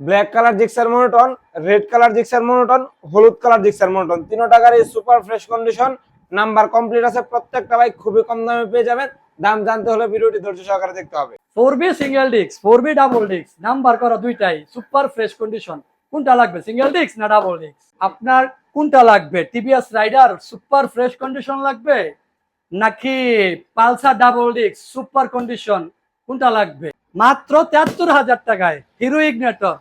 Black colour Gixxer monotone red colour Gixxer monotone হলুদ colour Gixxer monotone তিন টাকার এই super fresh condition number complete আছে প্রত্যেকটা বাইক খুবই কম দামে পেয়ে যাবেন। দাম জানতে হলে ভিডিওটি ধৈর্য সহকারে দেখতে হবে। Four B single disc four B double disc number করা দুইটাই সুপার ফ্রেশ কন্ডিশন কোনটা লাগবে সিঙ্গেল ডিস্ক না ডাবল ডিস্ক আপনার কোনটা লাগবে TVS Raider super fresh condition লাগবে? নাকি Pulsar double disc super condition কোনটা লাগবে? মাত্র তেহাত্তর হাজার টাকায় Hero Ignitor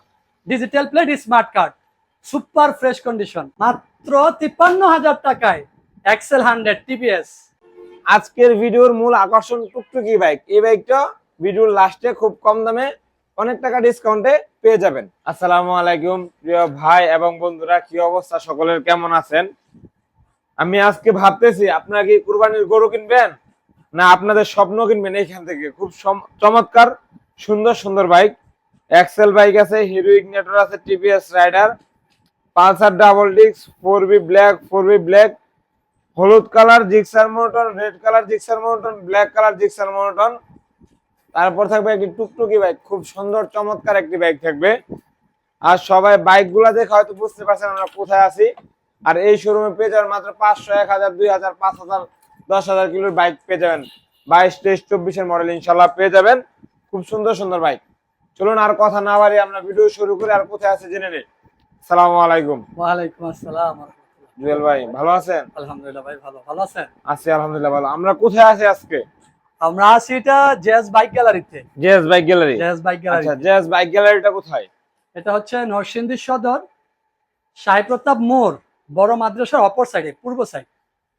digital plate smart card super fresh condition মাত্র তিপ্পান্ন হাজার টাকায় এক্সেল হান্ড্রেড টিভিএস আজকের ভিডিওর মূল আকর্ষণ টুকটুকি বাইক এই বাইকটা ভিডিওর লাস্টে খুব কম দামে অনেক টাকা ডিসকাউন্টে পেয়ে যাবেন। আসসালামু আলাইকুম, প্রিয় ভাই এবং বন্ধুরা, কি অবস্থা? সকলের কেমন আছেন? আমি আজকে ভাবতেছি, আপনারা কি কুরবানির গরু কিনবেন? না, আপনাদের স্বপ্ন কিনবেন এইখান থেকে। খুব চমৎকার, সুন্দর সুন্দর বাইক এক্সেল বাইক আছে হিরো ইগনেটর আছে TVS Raider Pulsar double disc four B black four B black হলুদ colour Gixxer monotone red colour Gixxer monotone black colour Gixxer monotone তারপর থাকবে একটি টুকটুকি বাইক খুব সুন্দর, চমৎকার একটি বাইক থাকবে। আর সবাই বাইকগুলো দেখে হয়তো বুঝতে পারছেন আমরা কোথায় আছি। আর এই শোরুমে পেয়ে যাবেন মাত্র পাঁচশো, এক হাজার, দুই হাজার, পাঁচ হাজার, দশ হাজার কিলোর বাইক পেয়ে যাবেন। বাইশ, তেইশ, চব্বিশের মডেল ইনশাল্লাহ পেয়ে যাবেন। খুব সুন্দর সুন্দর বাইক চলুন আর কথা না বাড়ি আমরা ভিডিও শুরু করে। আর কোথায় আছে জেনে নিই। সালামু আলাইকুম। ওয়ালাইকুম আসসালাম জুয়েল ভাই ভালো আছেন? আলহামদুলিল্লাহ ভাই ভালো। ভালো আছেন? আছি আলহামদুলিল্লাহ ভালো। আমরা কোথায় আছি আজকে? আমরা আছি এটা জেস বাইক গ্যালারিতে। JS bike gallery? JS bike gallery. আচ্ছা জেএস বাইক গ্যালারিটা কোথায়? এটা হচ্ছে নরসিংদী সদর সাহেব প্রতাপ মোড় বড় মাদ্রাসার অপর সাইডে পূর্ব সাইড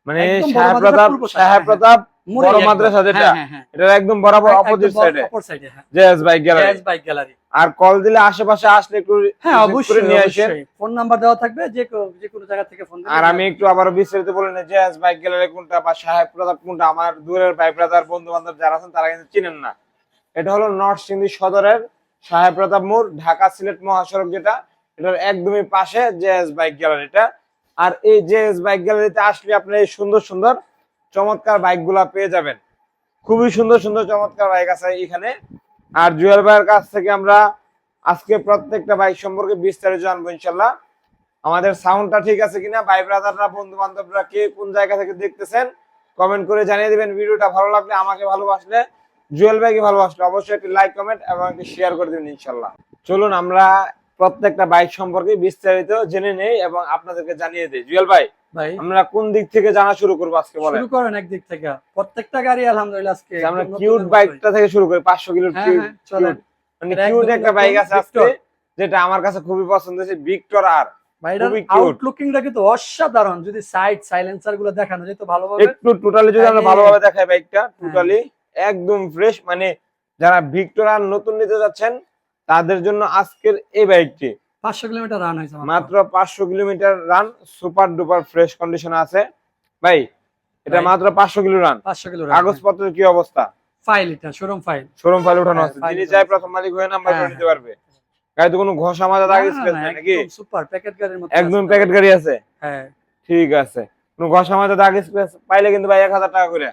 মানে সাহেব প্রতাপ সাহেব প্রতাপ বড় মাদ্রাসা যেটা হ্যাঁ, হ্যাঁ, হ্যাঁ। এটা একদম বরাবর অপোজিট সাইডে অপর সাইডে হ্যাঁ। JS bike gallery JS bike gallery আর কল দিলে আশেপাশে আসলে একটু হ্যাঁ অবশ্যই নিয়ে আসেন ফোন নাম্বার দেওয়া থাকবে যে যে কোনো জায়গা থেকে ফোন আর আমি একটু আবারও বিস্তারিত বলে নিই জেএস বাইক গ্যালারি কোনটা বা সাহেব প্রতাপ কোনটা? আমার দূরের ভাই ব্রাদার বন্ধু বান্ধব যারা আছেন তারা কিন্তু চিনেন না। এটা হলো নর্থ সিন্ধি সদরের সাহেব প্রতাপ মোড় ঢাকা সিলেট মহাসড়ক যেটা। এটার একদমই পাশে জেএস বাইক গ্যালারিটা আর এই জেএস বাইক গ্যালারিতে আসলে আপনি এই সুন্দর সুন্দর চমৎকার বাইকগুলা পেয়ে যাবেন। খুবই সুন্দর সুন্দর, চমৎকার বাইক আছে এখানে। আর জুয়েল ভাইয়ের কাছ থেকে আমরা আজকে প্রত্যেকটা বাইক সম্পর্কে বিস্তারিত জানব ইনশাল্লাহ। আমাদের সাউন্ডটা ঠিক আছে কিনা? ভাই ব্রাদাররা বন্ধু বান্ধবরা কে কোন জায়গা থেকে দেখতেছেন কমেন্ট করে জানিয়ে দিবেন। ভিডিওটা ভালো লাগলে আমাকে ভালোবাসলে, জুয়েল ভাইকে ভালোবাসলে অবশ্যই একটি লাইক কমেন্ট এবং একটি শেয়ার করে দিবেন ইনশাল্লাহ। চলুন আমরা প্রত্যেকটা বাইক সম্পর্কে বিস্তারিত জেনে নেই এবং আপনাদেরকে জানিয়ে দিই। জুয়েল ভাই ভাই? আমরা কোন দিক থেকে জানা শুরু করব আজকে বলেন? শুরু করেন একদিক থেকে। প্রত্যেকটা গাড়ি আলহামদুলিল্লাহ আজকে আমরা কিউট বাইকটা থেকে শুরু করি পাঁচশো কিলো হ্যাঁ, কিউট হ্যাঁ, চলেন। মানে কিউট একটা বাইক আছে আজকে যেটা আমার কাছে খুবই পছন্দ হয়েছে ভিক্টর আর আউটলুকিংটা কিন্তু অসাধারণ। যদি সাইড সাইলেন্সারগুলো দেখানো যেত ভালোভাবে একটু টোটালি যদি আমরা ভালোভাবে দেখাই বাইকটা টোটালি একদম ফ্রেশ মানে যারা ভিক্টর আর নতুন নিতে যাচ্ছেন তাদের জন্য আজকের এই বাইকটি পাঁচশো কিলোমিটার রান হয়েছে মাত্র। মাত্র পাঁচশো kilometre run super duper fresh condition আছে। ভাই এটা মাত্র পাঁচশো কিলো রান পাঁচশো কিলো কাগজপত্রের কি অবস্থা? ফাইল এটা শোরুম ফাইল শোরুম ফাইল হ্যাঁ, আছে। যিনি চাই প্রথম মালিক হয়ে নাম্বার হ্যাঁ, নিতে পারবে। গাড়িতে কোনো ঘষা মাজা দাগ স্পেস নেই নাকি? সুপার প্যাকেট গাড়ির মতো একদম। প্যাকেট গাড়ি আছে? হ্যাঁ। ঠিক আছে। কোনো ঘষা মাজা দাগ স্পেস পাইলে কিন্তু ভাই এক হাজার টাকা করে।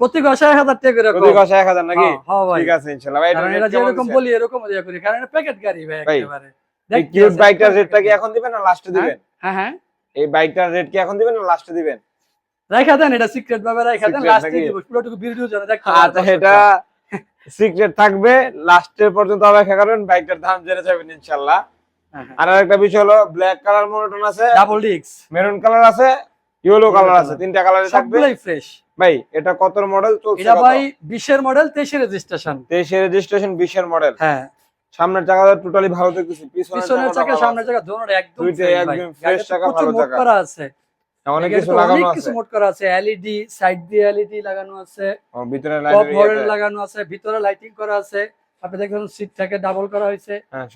প্রতি ঘষা এক হাজার টাকা করে প্রতি ঘষা এক হাজার নাকি? হ্যাঁ, হ্যাঁ ঠিক আছে ইনশাল্লাহ। ভাই যেরকম বলি এরকম করি। কারণ এটা প্যাকেট গাড়ি ভাই, একেবারে। এই কিউট বাইকটার রেটটা কি এখন দিবেন না লাস্টে দিবেন? হ্যাঁ হ্যাঁ এই বাইকটার রেট কি এখন দিবেন না লাস্টে দিবেন? রাখা দেন এটা সিক্রেট ভাবে রাখা দেন লাস্টে দিব পুরোটুকু ভিডিও জানা দেখ আচ্ছা এটা সিক্রেট থাকবে লাস্টের পর্যন্ত অপেক্ষা করবেন বাইকটার দাম জেনে যাবেন হ্যাঁ, আর একটা বিষয় হলো ব্ল্যাক কালার মনোটন আছে ডাবল ডিক্স মেরুন কালার আছে ইয়েলো কালার আছে তিনটা কালারে থাকবে। সবগুলাই ফ্রেশ ভাই এটা কত মডেল চলছে এটা ভাই মডেল তেইশের রেজিস্ট্রেশন তেইশে রেজিস্ট্রেশন বিশের মডেল হ্যাঁ। সামনের চাকাটা টোটালি ভালো দেখতেছি পিছনের চাকা সামনের চাকা দোনোর একদম একদম ফ্রেশ চাকা, ভালো চাকা। করা আছে। অনেক কিছু লাগানো অনেক আছে। কিছু মোট করা আছে। এলইডি সাইড দিয়ে এলইডি লাগানো আছে। ভিতরে লাইট লাগানো আছে ভিতরে লাইটিং করা আছে। আপনি দেখবেন সিট থেকে ডাবল করা হয়েছে। হ্যাঁ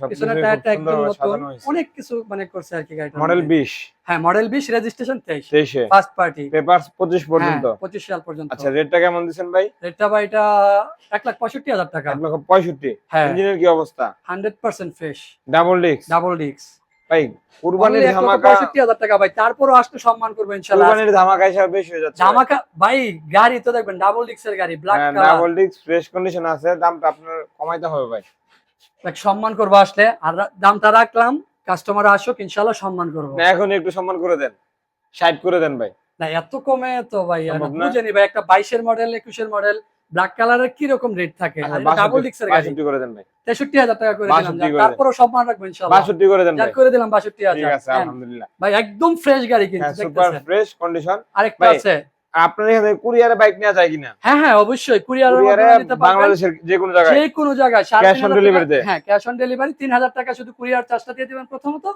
টায়ারটা একদম নতুন। অনেক কিছু মানে করছে আর কি গাড়িটা মডেল 20 হ্যাঁ মডেল বিশ রেজিস্ট্রেশন তেইশ। তেইশে। ফার্স্ট পার্টি পেপারস 25 পর্যন্ত। পঁচিশ সাল পর্যন্ত। আচ্ছা রেটটা কেমন দিচ্ছেন ভাই? রেটটা ভাই এটা এক লাখ পঁয়ষট্টি হাজার টাকা। এক লক্ষ পঁয়ষট্টি। হ্যাঁ। ইঞ্জিনের কি অবস্থা? Hundred percent fresh double disc double ডিক্স ভাই কুরবানির ধামাকা টাকা ভাই। তারপরও আসলে সম্মান করব ইনশাল্লাহ। কুরবানির ধামাকা হিসাবে বেশি হয়ে যাচ্ছে। ধামাকা ভাই গাড়ি তো দেখবেন ডাবল ডিক্সের গাড়ি black colour double fresh condition আছে দামটা আপনার কমাইতে হবে ভাই। সম্মান করব আসলে। আর রা- দামটা রাখলাম কাস্টমার আসুক সম্মান করব। এখন একটু সম্মান করে দেন। ষাট করে দেন ভাই। না এত কমে তো ভাই আর সম্ভব না? বুঝে নি ভাই একটা বাইশের মডেল একুশের মডেল ব্ল্যাক কালারের কি রকম রেট থাকে? আচ্ছা, ডাবল ডিক্সের গাড়ি। করে দেন ভাই। টাকা করে দিলাম 62। তারপরও সম্মান রাখব ইনশাল্লাহ বাষট্টি করে দেন ভাই। করে দিলাম ঠিক আছে হ্যাঁ, আলহামদুলিল্লাহ। ভাই একদম ফ্রেশ গাড়ি কিন্তু সুপার ফ্রেশ কন্ডিশন আরেকটা আছে। আপনার এখানে কুরিয়ারে বাইক নেওয়া যায় কিনা? হ্যাঁ হ্যাঁ অবশ্যই। কুরিয়ারে নিতে পারবেন। বাংলাদেশের যে কোনো জায়গায়। যে কোনো জায়গায় delivery টাকা- তে? হ্যাঁ ক্যাশ অন ডেলিভারি তিন হাজার টাকা শুধু কুরিয়ার চার্জটা দিয়ে দিবেন প্রথমত।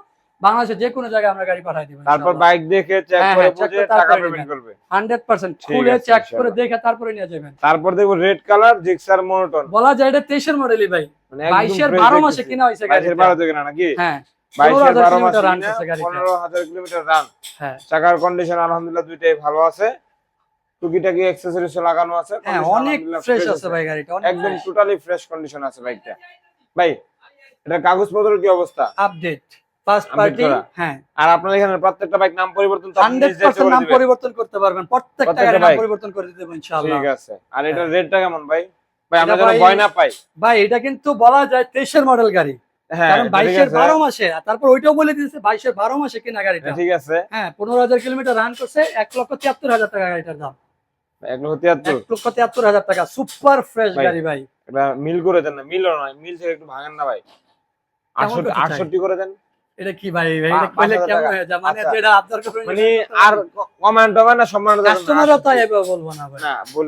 বাংলাদেশের যে কোনো জায়গায় আমরা গাড়ি পাঠাই দিবেন তারপর বাইক দেখে চেক হ্যাঁ, করে হ্যাঁ, বুঝে টাকা পেমেন্ট করবে। হান্ড্রেড পার্সেন্ট ঠিক খুলে আছে, চেক করে দেখে তারপরে নিয়ে যাবেন। তারপর দেখব রেড কালার জিক্সার মনোটন বলা যায় এটা তেইশের মডেলই ভাই। মানে বাইশের বারো মাসে কিনা হয়েছে বাইশের গাড়িটা বারো থেকে না নাকি? হ্যাঁ বাইশের 16,000 বারো মাসে রান কিনা গাড়িটা। পনেরো হাজার কিলোমিটার রান হ্যাঁ। চাকার কন্ডিশন আলহামদুলিল্লাহ দুইটাই ভালো আছে। টুকিটাকি অ্যাক্সেসরিজ লাগানো আছে। হ্যাঁ অনেক ফ্রেশ আছে ভাই গাড়িটা একদম টোটালি ফ্রেশ কন্ডিশন আছে বাইকটা। ভাই এটা কাগজপত্রের কি অবস্থা? আপডেট ফার্স্ট পার্টি হ্যাঁ। আর আপনার এখানে প্রত্যেকটা বাইক নাম পরিবর্তন তো আপনি হান্ড্রেড নিজে দায়িত্ব পার্সেন্ট করে নাম পরিবর্তন করতে পারবেন। প্রত্যেকটা গাড়ির নাম পরিবর্তন করে দিতে ইনশাআল্লাহ। ঠিক আছে। আর এটা হ্যাঁ। রেটটা কেমন ভাই? ভাই আমরা যেন ভয় না পাই। ভাই এটা কিন্তু বলা যায় তেইশের মডেল গাড়ি। হ্যাঁ কারণ বাইশের বারো মাসে তারপর ওইটাও বলে দিয়েছে বাইশের বারো মাসে কিনা গাড়িটা। ঠিক আছে। হ্যাঁ পনেরো হাজার কিলোমিটার রান করছে এক লক্ষ তিয়াত্তর হাজার টাকা গাড়িটার দাম। এক লক্ষ তিয়াত্তর? এক লক্ষ তিয়াত্তর হাজার টাকা। সুপার ফ্রেশ গাড়ি ভাই। মিল করে দেন না। মিলও নয় মিল থেকে একটু ভাঙেন না ভাই। আটষট্টি করে দেন। আটষট্টি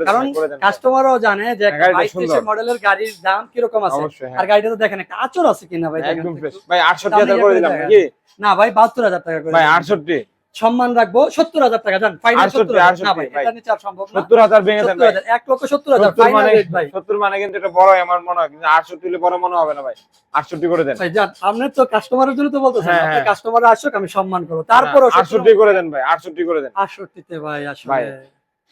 কারণ কাস্টমারও জানে যে মডেলের গাড়ির দাম আছে। আর গাড়িটা তো দেখেন আছে কিনা ভাই ভাই না ভাই ভাই 68 সম্মান রাখব সত্তর হাজার টাকা জান ফাইনাল সত্তর হাজার। না 68 ভাই ভাই। এটা নিচে আর সম্ভব সত্তর হাজার ভেঙে দেন সত্তর ভাই। হাজার এক লক্ষ সত্তর হাজার সত্তর মানে মানে কিন্তু এটা বড় আমার মনে হয়। কিন্তু আটষট্টি হলে বড় মনে হবে না ভাই। আটষট্টি করে দেন। ভাই যান আপনি তো কাস্টমারের জন্য তো বলতেছেন হ্যাঁ, হ্যাঁ। কাস্টমার আসুক আমি সম্মান করব। তারপরও আটষট্টি করে দেন ভাই আটষট্টি করে দেন। আটষট্টিতে ভাই আসলে।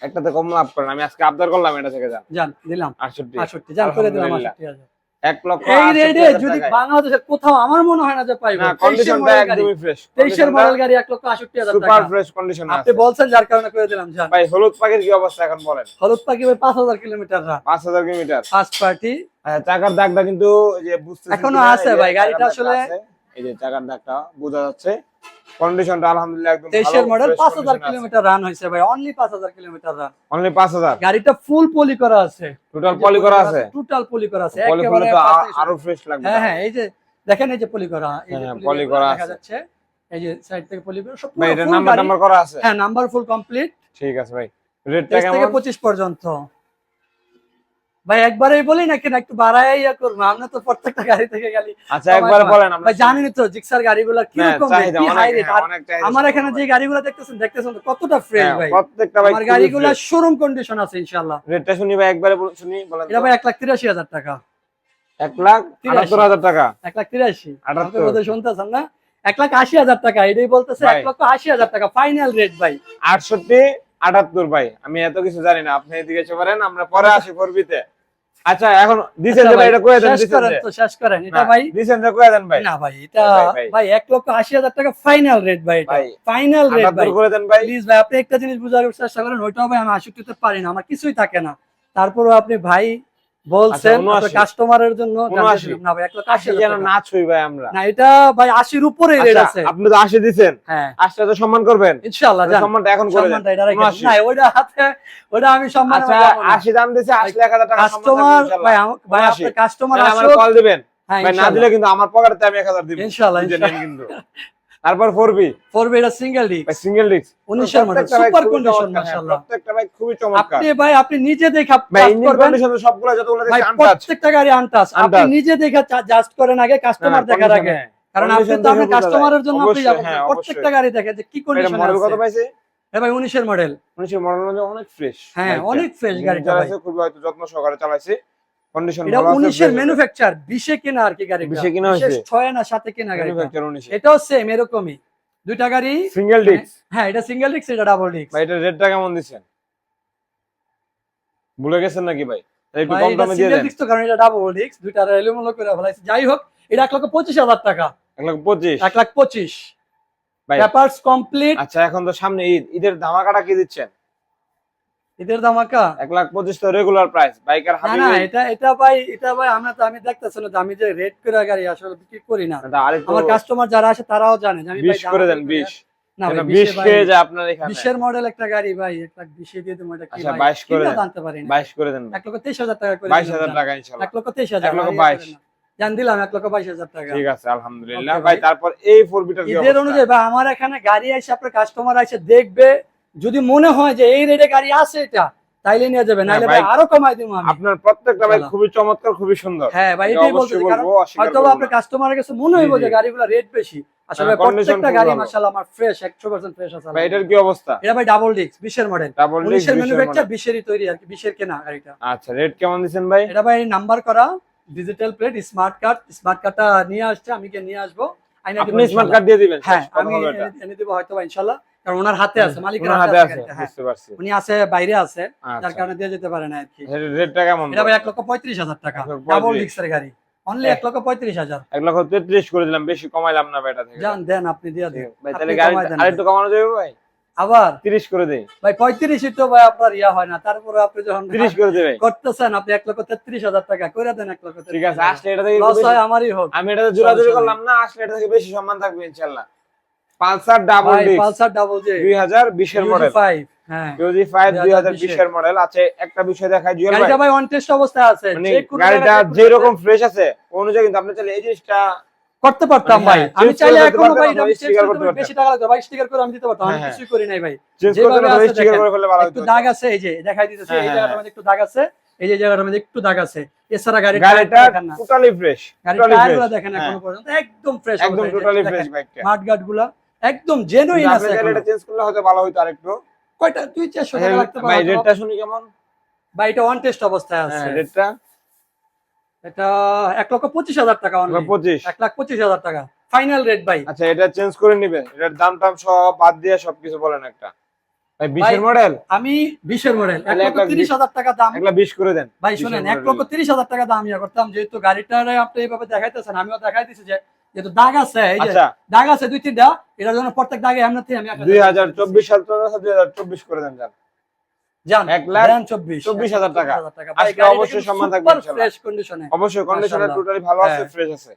একটাতে কম লাভ করেন। আমি আজকে আবদার করলাম এটা থেকে যান যান দিলাম। আটষট্টি। আটষট্টি যান করে দিলাম আটষট্টি হাজার। এক লক্ষ এই 68 রেটে যদি। বাংলাদেশের কোথাও আমার মনে হয় না যে পাইবো। না কন্ডিশনটা একদমই ফ্রেশ তেইশের মডেল গাড়ি এক লক্ষ আটষট্টি হাজার সুপার ফ্রেশ কন্ডিশন আপনি বলছেন যার কারণে করে দিলাম যান। ভাই হলুদ পাখির কি অবস্থা এখন বলেন? হলুদ পাখি ভাই পাঁচ হাজার কিলোমিটার রান পাঁচ হাজার কিলোমিটার। ফার্স্ট পার্টি টাকার চাকার দাগটা কিন্তু যে বুঝতে এখনও আছে ভাই, গাড়িটা আসলে- আছে। এই যে চাকার দাগটা বোঝা যাচ্ছে। কন্ডিশনটা আলহামদুলিল্লাহ একদম তেইশের মডেল পাঁচ হাজার কিলোমিটার রান হয়েছে ভাই অনলি পাঁচ হাজার কিলোমিটার রান অনলি পাঁচ হাজার? গাড়িটা ফুল পলি করা আছে। টোটাল পলি করা আছে? টোটাল পলি করা আছে একেবারে আরও ফ্রেশ লাগবে। হ্যাঁ হ্যাঁ এই যে দেখেন এই যে পলি করা এই যে হ্যাঁ, পলি পলি করা দেখা যাচ্ছে। এই যে সাইড থেকে পলি করা সব full নাম্বার নাম্বার করা আছে। হ্যাঁ নাম্বার ফুল কমপ্লিট ঠিক আছে ভাই। রেটটা কেমন? পঁচিশ পর্যন্ত। ভাই একবারেই বলি না একটু বাড়াই ইয়া করব আমরা তো প্রত্যেকটা গাড়ি থেকে গেলি। আচ্ছা একবার বলেন ভাই জানেনই তো জিক্সার গাড়িগুলো কি হাই রেট চাহিদা আমার এখানে যে। গাড়িগুলো দেখতেছেন দেখতেছেন তো কতটা ফ্রেশ হ্যাঁ, ভাই। প্রত্যেকটা ভাই আমার গাড়িগুলো শোরুম কন্ডিশন আছে ইনশাআল্লাহ। রেটটা শুনি ভাই একবারে শুনি বলেন এটা ভাই এক লাখ তিরাশি হাজার টাকা। এক লাখ তিরাশি। আটাত্তর হাজার টাকা। এক লাখ তিরাশি। আটাত্তর। আপনি বোধহয় শুনতেছেন না? এক লাখ আশি হাজার টাকা এটাই বলতেছে ভাই। এক লক্ষ আশি হাজার টাকা ফাইনাল রেট ভাই। আটষট্টি আটাত্তর ভাই। আমি এত কিছু জানি না আপনি এদিকে এসে পারেন আমরা পরে আসি করবিতে আচ্ছা এখন দিছেন আচ্ছা ভাই এটা কয়ে দেন শেষ দিছেন করেন তো শেষ করেন এটা ভাই। দিছেন তো কয়ে দেন ভাই। না ভাই এটা ভাই, ভাই। ভাই। এক লক্ষ আশি হাজার টাকা ফাইনাল রেট ভাই এটা। ফাইনাল রেট ভাই। করে দেন ভাই। প্লিজ ভাই আপনি একটা জিনিস বুঝার চেষ্টা করেন ওইটাও ভাই আমি আশুটিতে পারি না আমার কিছুই থাকে না। তারপরও আপনি ভাই বলছেন আচ্ছা, কাস্টমারের জন্য উনআশি। দিলাম। না ভাই যেন ছুই ভাই আমরা। না এটা ভাই আশির উপরেই রেট আচ্ছা, আছে। আপনি তো আশি দিছেন। হ্যাঁ। তো সম্মান করবেন। ইনশাআল্লাহ সম্মানটা এখন করে সম্মানটা এটা রেখে না ওইটা হাতে ওইটা আমি সম্মান আচ্ছা আশি দাম আসলে এক হাজার টাকা কাস্টমার ভাই ভাই। আপনার কাস্টমার আমার কল দিবেন। হ্যাঁ ভাই না দিলে কিন্তু আমার পকেটে আমি এক হাজার দিব। ইনশাআল্লাহ। নেন কিন্তু। তারপর ফোর বি ফোরবে এটা সিঙ্গেল ডিস্ক সিঙ্গেল ডিস্ক উনিশের মডেল সুপার কন্ডিশন মাশাআল্লাহ। প্রত্যেকটা ভাই খুবই চমৎকার। আপনি ভাই আপনি নিজে দেখে ইঞ্জিন কন্ডিশন সবগুলো যতগুলো ভাই দেখছি আনটাচ প্রত্যেকটা গাড়ি আনটাচ আপনি নিজে দেখে জাস্ট করেন আগে কাস্টমার দেখার আগে। কারণ আপনি তো আপনি দেখে বোঝা কাস্টমারের জন্য আপনি হ্যাঁ, প্রত্যেকটা গাড়ি দেখে যে কি কন্ডিশন মডেল কত পাইছে? হ্যাঁ ভাই 19 এর মডেল উনিশের মডেল অনেক ফ্রেশ হ্যাঁ অনেক ফ্রেশ গাড়িটা ভাই। খুবই হয়তো যত্ন সহকারে চালাইছে। কন্ডিশন এটা 19 এর ম্যানুফ্যাকচার 20 এ কেনা আর কি গাড়িটা। 20 এ কেনা হয়েছে? 6 না 7 এ কেনা গাড়িটা। ম্যানুফ্যাকচার উনিশে। এটাও সেম এরকমই। দুইটা গাড়ি। সিঙ্গেল ডিস্ক হ্যাঁ এটা সিঙ্গেল ডিস্ক এটা ডাবল ডিস্ক ভাই এটা রেটটা কেমন ভুলে গেছেন নাকি ভাই? একটু ভাই কম এটা দামে দিয়ে দেন। তো কারণ এটা ডাবল ডিস্ক দুইটা এলোমেলো করে ফেলাইছে। যাই হোক এটা এক লক্ষ পঁচিশ হাজার টাকা। এক লাখ পঁচিশ। এক লাখ পঁচিশ। ভাই। পেপারস কমপ্লিট আচ্ছা এখন তো সামনে ঈদ। ঈদের ধামাকাটা কি দিচ্ছেন? ঈদের ধামাকা এক লাখ পঁচিশ তো রেগুলার প্রাইস বাইকের না এটা এটা ভাই এটা ভাই আমরা তো আমি দেখতেছি না যে আমি যে রেট করে গাড়ি আসলে বিক্রি করি না। আমার কাস্টমার যারা আসে তারাও জানে আমি বিশ করে দেন বিশ। বিশের মডেল একটা গাড়ি ভাই এক লাখ বিশে দিয়ে তুমি এটা কি আচ্ছা, বাইশ করে জানতে পারি বাইশ করে দেন। এক লক্ষ তেইশ হাজার টাকা করে বাইশ হাজার টাকা এক লক্ষ তেইশ হাজার এক লক্ষ বাইশ। জান দিলাম এক লক্ষ বাইশ হাজার টাকা। ঠিক আছে আলহামদুলিল্লাহ। ভাই। তারপর এই ফোর বিটার অনুযায়ী আমার এখানে গাড়ি আসে আপনার কাস্টমার আসে দেখবে যদি মনে হয় যে এই রেটে গাড়ি আছে এটা তাইলে নিয়ে যাবে নাহলে হ্যাঁ, ভাই ভাই। আরও কমাই দিব আমি। আপনার প্রত্যেকটা চলো। খুবই চমৎকার খুবই সুন্দর। হ্যাঁ ভাই এটাই বলতে কারণ হয়তো আপনার। কাস্টমারের কাছে মনে হইব যে গাড়িগুলো রেট বেশি। আসলে হ্যাঁ, প্রত্যেকটা গাড়ি মাশাআল্লাহ আমার ফ্রেশ 100% ফ্রেশ আছে ভাই এটার কি অবস্থা? এটা ভাই ডাবল ডিস্ক 20 এর মডেল ডাবল 19 এর ম্যানুফ্যাকচার 20 এরই তৈরি আর কি 20 এর কেনা গাড়িটা। আচ্ছা রেট কেমন দিচ্ছেন ভাই? এটা ভাই নাম্বার করা digital plate smart card smart কার্ডটা নিয়ে আসছে আমি কে নিয়ে আসব। আপনি স্মার্ট কার্ড দিয়ে দিবেন হ্যাঁ আমি এনে- দিব হয়তো ইনশাআল্লাহ। কারণ ওনার হাতে আছে মালিকের হাতে আছে হ্যাঁ। বুঝতে পারছি। উনি আছে বাইরে আছে যার আচ্ছা। কারণে দিয়ে যেতে পারে না আর কি রেটটা কেমন? এটা ভাই এক লক্ষ পঁয়ত্রিশ হাজার টাকা ডাবল। গাড়ি। অনলি এক লক্ষ পঁয়ত্রিশ হাজার। এক লক্ষ তেত্রিশ করে দিলাম বেশি কমাইলাম না এটা থেকে। দেন আপনি দিয়ে দেন। ভাই তাহলে গাড়ি আরেকটু কমানো যাবে ভাই? আবার? তিরিশ করে দেই। ভাই পঁয়ত্রিশ তো ভাই আপনার ইয়া হয় না তারপরে আপনি যখন তিরিশ করে দেবে করতেছেন আপনি এক লক্ষ তেত্রিশ হাজার টাকা করে দেন এক লক্ষ ঠিক আছে আসলে এটা থেকে লস হয় আমারই হোক। আমি জোরাজুরি সমস্যা করলাম না আসলে এটা থেকে বেশি সম্মান থাকবে ইনশাল্লাহ। পালসার ডাবল পালসার ডাবল জে দুই হাজার বিশের মডেল ফাইভ হ্যাঁ। ইউজি ফাইভ দুই হাজার 2020 বিশের। মডেল আছে একটা বিষয় দেখায় জুয়েল ভাই গাড়িটা ভাই। অন টেস্ট অবস্থায় আছে। মানে গাড়িটা যে রকম ফ্রেশ আছে অনুযায়ী কিন্তু আপনি চাইলে এই জিনিসটা করতে পারতাম মানে ভাই। হ্যাঁ, আমি চাইলে করে এখনও ভাই আমি বেশি টাকা লাগতো ভাই স্টিকার করে আমি দিতে পারতাম। আমি হ্যাঁ, কিছুই করি নাই ভাই। যেভাবে আছে স্টিকার করে ফেলে ভালো একটু দাগ আছে এই যে দেখাই দিতেছে। হ্যাঁ, এই হ্যাঁ, মধ্যে একটু দাগ আছে। এই যে জায়গাটার মধ্যে একটু দাগ আছে। এছাড়া গাড়ির গাড়িটা টোটালি ফ্রেশ totally টায়ারগুলো দেখেন হ্যাঁ। এখনও পর্যন্ত। একদম ফ্রেশ একদম টোটালি ফ্রেশ বাইকটা মাঠ গার্ডগুলা একদম জেনুইন আছে এটা চেঞ্জ করলে হয়তো ভালো হতো আরেকটু। কয়টা? দুই চারশো টাকা লাগতে ভাই রেটটা শুনি কেমন? ভাই এটা ওয়ান টেস্ট অবস্থায় আছে। হ্যাঁ রেটটা? এটা এক লক্ষ পঁচিশ হাজার টাকা। পঁচিশ। এক লাখ পঁচিশ হাজার টাকা। ফাইনাল রেট ভাই। আচ্ছা এটা চেঞ্জ করে নিবেন। এটার দাম টাম সব বাদ দিয়ে সবকিছু বলেন একটা। ভাই বিশের ভাই, মডেল আমি বিশের মডেল এক তাহলে লক্ষ লাখ তিরিশ হাজার টাকা দাম। এগুলা বিশ করে দেন ভাই 20 শুনেন এর এক লক্ষ তিরিশ হাজার টাকা দাম ইয়া করতাম। যেহেতু গাড়িটারে আপনি এইভাবে দেখাইতেছেন আমিও দেখাই দিছি যে যেহেতু দাগ আছে এই যে আচ্ছা। দাগ আছে দুই তিনটা এটার জন্য প্রত্যেক দাগে এমনিতে আমি একটা দুই হাজার চব্বিশ সাল তো দুই হাজার চব্বিশ করে দেন যান। জান এক লাখ দেন চব্বিশ চব্বিশ হাজার টাকা। আজকে অবশ্যই সম্মান থাকবে fresh condition এ। অবশ্যই মাশাআল্লাহ। টোটালি ভালো আছে হ্যাঁ। ফ্রেশ আছে।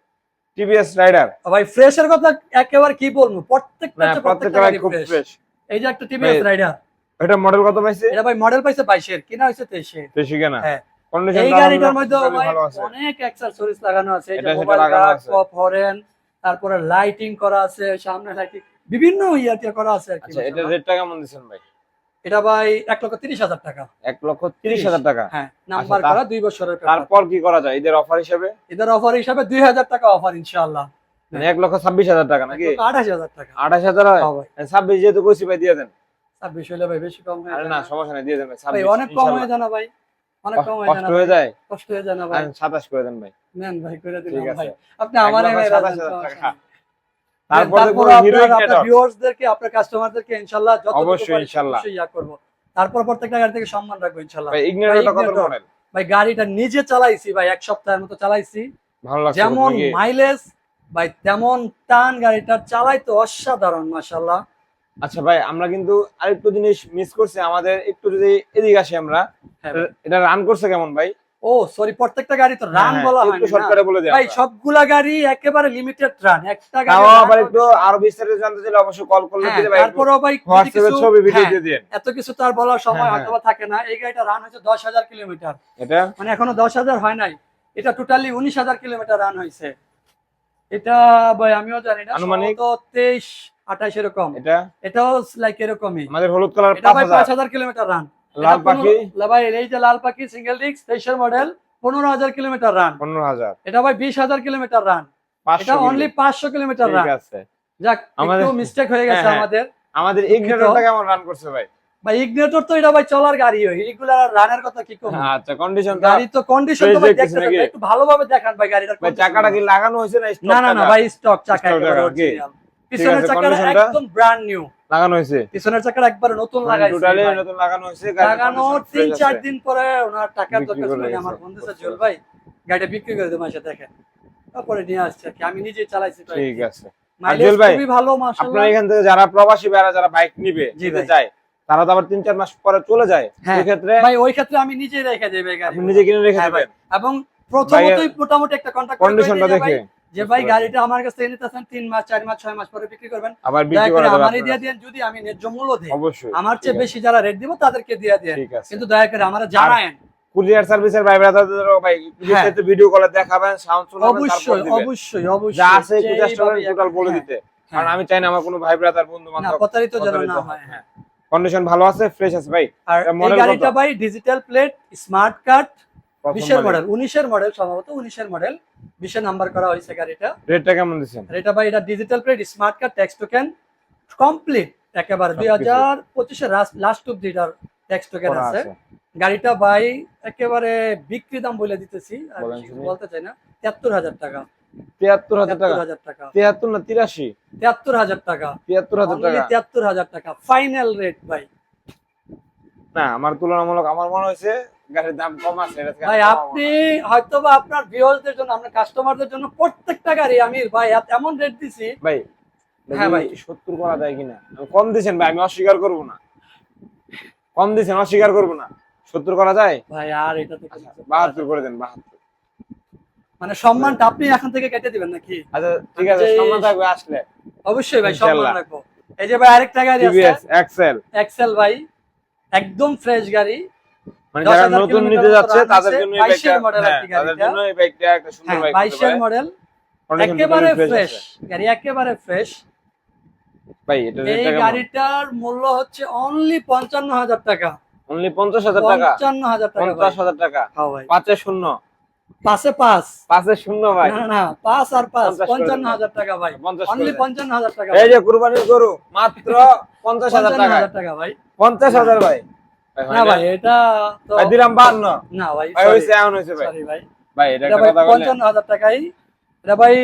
টিভিএস রাইডার ভাই ফ্রেশের কথা একেবারে কি বলব প্রত্যেকটা প্রত্যেকটা প্রত্যেকটা খুব ফ্রেশ এই যে একটা টিভিএস রাইডার এটা মডেল কত পাইছে? এটা ভাই মডেল পাইছে বাইশের কিনা হয়েছে তেইশে বেশি কেনা। হ্যাঁ। এই গাড়িটার মধ্যে অনেক অ্যাক্সেসরিজ লাগানো আছে মোবাইল হরেন তারপরে লাইটিং করা আছে সামনে লাইটিং বিভিন্ন করা আছে আর কি আচ্ছা এটা রেটটা কেমন দিচ্ছেন ভাই? এটা ভাই এক লক্ষ তিরিশ হাজার টাকা। এক লক্ষ তিরিশ হাজার টাকা? হ্যাঁ নাম্বার আচ্ছা, করা দুই বছরের তারপর কি করা যায়? এদের অফার হিসেবে? এদের অফার হিসাবে দুই হাজার টাকা অফার ইনশাআল্লাহ। মানে এক লক্ষ ছাব্বিশ হাজার টাকা নাকি? আঠাশ হাজার টাকা। আঠাশ হাজার হয়? হ্যাঁ ছাব্বিশ যেহেতু কইছি ভাই দিয়ে দেন। ছাব্বিশ হলে ভাই বেশি কম হয়ে না। সমস্যা নেই দিয়ে দেন ভাই ভাই অনেক কম হয়ে যায় না ভাই? অনেক কম কষ্ট হয়ে যায়। কষ্ট হয়ে যায় না ভাই। সাতাশ করে দেন ভাই। নেন ভাই করে ঠিক ভাই। আপনি আমার ভাই সাতাশ রাখেন, হাজার সমস্যা টাকা। নেই। তারপর তারপর আপনার ভিউয়ার্সদেরকে আপনার কাস্টমারদেরকে ইনশাআল্লাহ যত অবশ্যই ইনশাআল্লাহ। ইয়া করব। তারপর প্রত্যেকটা গাড়ি থেকে সম্মান রাখব ইনশাআল্লাহ ভাই ইগনিটরটা কত মডেল ভাই গাড়িটা নিজে চালাইছি ভাই এক সপ্তাহের মতো চালাইছি। ভালো লাগছে যেমন মাইলেজ ভাই তেমন টান গাড়িটা চালাইতো অসাধারণ মাশাআল্লাহ। আচ্ছা ভাই আমরা কিন্তু আরেকটু জিনিস মিস করছি। আমাদের একটু যদি এদিকে আসি আমরা হ্যাঁ এটা রান করছে কেমন ভাই? ও সরি প্রত্যেকটা গাড়ি তো রান হ্যাঁ, বলা হয় না। বলে দিই ভাই সবগুলা গাড়ি একেবারে লিমিটেড রান একটা গাড়ি তাও run আবার একটু। আরও বিস্তারিত জানতে চাইলে অবশ্যই কল করলে হ্যাঁ, দিলে ভাই তারপরেও ভাই কিছু- ছবি ভিডিও দিয়ে দিন এত কিছু তার বলার সময় হ্যাঁ, হয়তো বা থাকে না। এই গাড়িটা রান হয়েছে দশ হাজার কিলোমিটার। এটা? মানে এখনও দশ হাজার হয় নাই। এটা টোটালি উনিশ হাজার কিলোমিটার রান হয়েছে। এটা ভাই আমিও জানি না আনুমানিক? তো তেইশ আঠাশ এরকম। এটা? এটাও লাইক এরকমই। আমাদের হলুদ কালার এটা পাঁচ ভাই হাজার। পাঁচ হাজার কিলোমিটার রান লাল পাখি? ভাই এই যে লাল পাখি সিঙ্গেল ডিস্ক তেইশের মডেল পনেরো হাজার কিলোমিটার রান পনেরো হাজার। এটা ভাই বিশ হাজার কিলোমিটার রান এটা অনলি পাঁচশো কিলোমিটার রান ঠিক আছে। যাক একটু মিস্টেক হয়ে গেছে হ্যাঁ, হ্যাঁ। আমাদের আমাদের। ইগনিটরটা কেমন রান করছে ভাই? ভাই ইগনেটর তো এটা ভাই চলার গাড়ি হয় এগুলার রানের কথা কি কম? আচ্ছা কন্ডিশনটা গাড়ি তো কন্ডিশন তো ভাই দেখতে একটু ভালোভাবে দেখান ভাই গাড়িটার ভাই চাকাটা কি লাগানো হয়েছে না না না না ভাই স্টক চাকা পিছনের চাকাটা একদম ব্র্যান্ড নিউ লাগানো হয়েছে। পিছনের চাকাটা একবার নতুন লাগাইছে টোটালি নতুন লাগানো হয়েছে লাগানো condition তিন fresh চার আছে। দিন পরে ওনার বিক্রি দরকার ছিল আমার বন্ধু স্যার জল ভাই গাড়িটা বিক্রি করে দেবো মাসে দেখেন। তারপরে নিয়ে আসছে কি। আমি নিজে চালাইছি ঠিক আছে। ভাই, খুবই ভালো আপনার মাশাআল্লাহ এখান থেকে যারা প্রবাসী ভাইরা যারা বাইক নিবে নিতে চায় তারা তো আবার তিন চার মাস পরে চলে যায়। হ্যাঁ। সেক্ষেত্রে ভাই ওই ক্ষেত্রে আমি নিজেই রেখে দেবে গাড়ি আপনি নিজে কিনে রেখে হ্যাঁ ভাই। দেবেন এবং প্রথমতই মোটামুটি একটা কন্ট্যাক্ট কন্ডিশনটা দেখে। যে ভাই গাড়িটা আমার কাছে নিতেছেন তিন মাস চার মাস ছয় মাস পরে বিক্রি করবেন। আবার আমারই দিয়ে দেন যদি আমি ন্যায্য মূল্য দিই। অবশ্যই আমার চেয়ে বেশি যারা রেট দিব তাদেরকে দিয়ে দেন ঠিক আছে। কিন্তু দয়া করে আমরা জানায়েন। কুরিয়ার সার্ভিসের ভাই ব্রাদারদেরও ভাই হ্যাঁ। বিস্তারিত ভিডিও কলে দেখাবেন সাউন্ড শোনাবেন অবশ্যই অবশ্যই অবশ্যই যা আছে টোটাল বলে হ্যাঁ, দিতে। হ্যাঁ। কারণ আমি চাই না আমার কোনো ভাই ব্রাদার বন্ধু না বান্ধব প্রতারিত যেন না হয় হ্যাঁ। কন্ডিশন ভালো আছে ফ্রেশ আছে। ভাই আর এই গাড়িটা ভাই ডিজিটাল প্লেট স্মার্ট কার্ড বিশের মডেল উনিশের মডেল সম্ভবত উনিশের মডেল বিশের নাম্বার করা হয়েছে গাড়িটা। রেটটা কেমন দিচ্ছেন? আর এটা ভাই এটা digital plate smart card tax token complete একেবারে। দুই। হাজার পঁচিশে লাস্ট অব্দি এটার ট্যাক্স টোকেন আছে। গাড়িটা ভাই একেবারে বিক্রি দাম বলে দিতেছি বেশি। বলতে চাই না। তিয়াত্তর হাজার টাকা। তিয়াত্তর হাজার টাকা? তিয়াত্তর না তিরাশি? তিয়াত্তর হাজার টাকা। তিয়াত্তর হাজার টাকা। তিয়াত্তর হাজার টাকা। ফাইনাল রেট ভাই। না আমার তুলনামূলক আমার মনে হয়েছে গাড়ির দাম কম আছে ভাই আপনি হয়তো বা আপনার ভিউয়ারদের জন্য আপনার কাস্টমারদের জন্য প্রত্যেকটা গাড়ি আমি ভাই এমন রেট দিছি। ভাই হ্যাঁ ভাই। সত্তর করা যায় কিনা? কম দিছেন ভাই আমি অস্বীকার করব না। কম দিছেন অস্বীকার করব না। সত্তর করা যায়? ভাই আর এটা থেকে আচ্ছা, বাহাত্তর করে দেন বাহাত্তর। মানে সম্মানটা আপনি এখন থেকে কেটে দিবেন নাকি? আচ্ছা ঠিক আছে সম্মান থাকবে আসলে। অবশ্যই ভাই সম্মান। রাখব। এই যে ভাই আরেকটা গাড়ি আছে। এক্সেল এক্সেল ভাই একদম ফ্রেশ গাড়ি। মানে যারা নতুন নিতে যাচ্ছে তাদের জন্য এই বাইকটা তাদের জন্য এই বাইকটা একটা সুন্দর হ্যাঁ বাইক বাইশের মডেল একেবারে ফ্রেশ গাড়ি একেবারে ফ্রেশ ভাই এটা এই গাড়িটার মূল্য হচ্ছে অনলি পঞ্চান্ন হাজার টাকা। অনলি পঞ্চাশ হাজার টাকা? পঞ্চান্ন হাজার টাকা ভাই। পঞ্চাশ হাজার টাকা? হ্যাঁ ভাই। পাঁচে শূন্য? পাঁচে পাঁচ। পাঁচে শূন্য ভাই? না না, পাঁচ আর পাঁচ পঞ্চাশ করে পঞ্চান্ন দেন। হাজার টাকা ভাই। অনলি দেন। পঞ্চান্ন হাজার টাকা এই যে কুরবানির গরু মাত্র পঞ্চাশ হাজার পঞ্চান্ন টাকা। ভাই। পঞ্চাশ হাজার ভাই ভাই, না? ভাই এটা তো দিলাম বান্ন না ভাই ভাই হয়েছে এমন হয়েছে ভাই। সরি ভাই। ভাই এটা একটা কথা পঞ্চান্ন হাজার টাকাই। এটা ভাই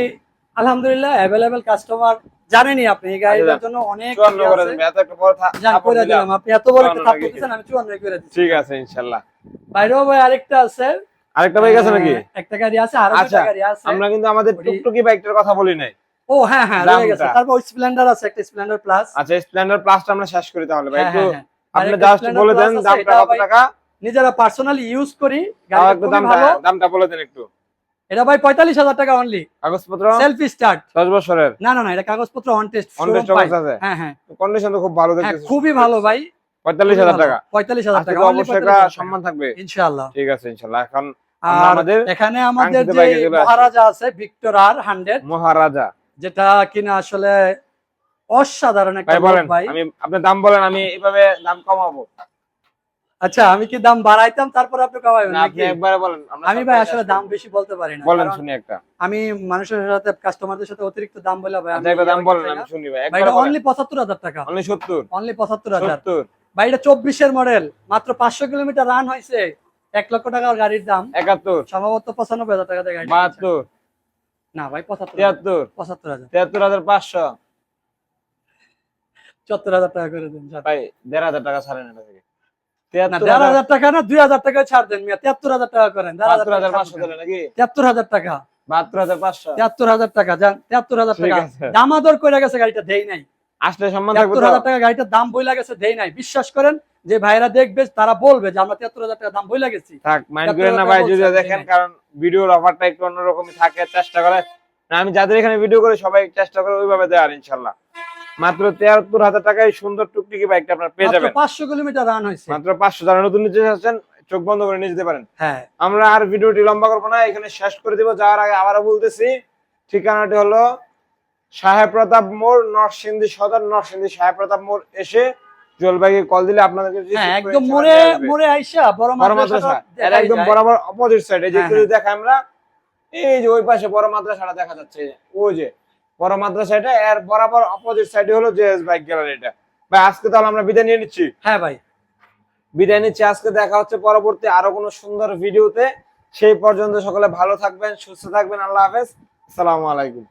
আলহামদুলিল্লাহ অ্যাভেলেবেল কাস্টমার জানেনি আপনি এই গাড়িটার আচ্ছা, জন্য অনেক চুয়ান্ন ইয়ে করে। এত একটা বড় দিলাম। আপনি এত বড় একটা থাপ্পড় আমি চুয়ান্ন করে দিচ্ছি। ঠিক আছে ইনশাল্লাহ। বাইরেও ভাই আরেকটা আছে। আরেকটা বাইক আছে নাকি? হ্যাঁ, একটা গাড়ি আছে আরও আচ্ছা, দুটা গাড়ি আছে। আমরা কিন্তু আমাদের টুকটুকি বাইকটার কথা বলি নাই। ও হ্যাঁ হ্যাঁ রয়ে গেছে। তারপর স্প্লেন্ডার আছে একটা স্প্লেন্ডার প্লাস আচ্ছা স্প্লেন্ডার প্লাসটা আমরা শেষ করি তাহলে ভাই হ্যাঁ একটু হ্যাঁ। আপনি জাস্ট বলে দেন দামটা কত টাকা? নিজেরা পার্সোনালি ইউজ করি দামটা ভালো। বলে দেন একটু। এটা ভাই পঁয়তাল্লিশ হাজার টাকা অনলি কাগজপত্র? সেলফি স্টার্ট দশ বছরের? না না না এটা কাগজপত্র অন টেস্ট অন টেস্ট আছে? হ্যাঁ হ্যাঁ। কন্ডিশন তো খুব ভালো হ্যাঁ দেখতেছি। খুবই ভালো ভাই। পঁয়তাল্লিশ হাজার টাকা। পঁয়তাল্লিশ হাজার টাকা। অবশ্যই একটা সম্মান থাকবে। ইনশাআল্লাহ। ঠিক আছে ইনশাল্লাহ এখন আমাদের এখানে আমাদের যে। মহারাজা আছে ভিক্টর আর হান্ড্রেড মহারাজা। যেটা কিনা আসলে অসাধারণ একটা বলেন আমি আপনি দাম বলেন আমি এভাবে দাম কমাবো। আচ্ছা আমি কি দাম বাড়াইতাম তারপর আপনি কমাবেন আপনি একবারে বলেন আমি ভাই আসলে দাম বেশি বলতে পারি না বলেন শুনি একটা। আমি মানুষের সাথে কাস্টমারদের সাথে অতিরিক্ত দাম বলে ভাই আচ্ছা, আপনি একটা দাম বলেন আমি শুনি ভাই একবারে অনলি 75000 টাকা। অনলি 70 অনলি 75000 70 ভাই এটা 24 এর মডেল মাত্র 500 কিলোমিটার রান হইছে 1 লক্ষ টাকার গাড়ির দাম। 71 সম্ভবত 95000 টাকা দিয়ে গাড়ি 72 না ভাই 75 73 75000 73500 হাজার টাকা করে ভাই দেড় হাজার টাকা ছাড়েন এটা থেকে। গাড়িটার দাম বিশ্বাস করেন যে ভাইরা দেখবে তারা বলবে যে আমরা তিয়াত্তর হাজার টাকা দাম বই লাগেছি ভাই যদি দেখেন কারণ ভিডিওর অফারটা একটু অন্যরকম থাকে চেষ্টা করে। আমি যাদের এখানে ভিডিও করে সবাই চেষ্টা করে ওইভাবে দেওয়ার ইনশাল্লাহ। মাত্র তিয়াত্তর হাজার টাকায় সুন্দর টুকটুকি বাইকটা আপনার পেয়ে যাবেন। পাঁচশো কিলোমিটার রান হয়েছে। মাত্র পাঁচশো যারা নতুন নিতে চাচ্ছেন চোখ বন্ধ করে নিয়ে যেতে পারেন। হ্যাঁ। আমরা আর ভিডিওটি লম্বা করব না এখানে শেষ করে দিব। যাওয়ার আগে আবারও বলতেছি ঠিকানাটি হলো সাহেব প্রতাপ মোড় নরসিংদী সদর নরসিংদী সাহেব প্রতাপ মোড় এসে জলবাইকে কল দিলে আপনাদেরকে হ্যাঁ একদম মোড়ে মোড়ে আইসা বড় মাদ্রাসা। একদম বরাবর অপোজিট সাইডে যে হ্যাঁ, যদি দেখাই আমরা এই যে ওই পাশে বড় মাদ্রাসাটা দেখা যাচ্ছে। ওই যে বড় মাদ্রাসা এটা এর বরাবর অপোজিট সাইডে হলো জেএস বাইক গ্যালারিটা ভাই আজকে তাহলে আমরা বিদায় নিয়ে নিচ্ছি? হ্যাঁ ভাই। বিদায় নিচ্ছি আজকে দেখা হচ্ছে পরবর্তী আরও কোনো সুন্দর ভিডিওতে সেই পর্যন্ত সকলে ভালো থাকবেন সুস্থ থাকবেন আল্লাহ হাফেজ। আসসালামু আলাইকুম।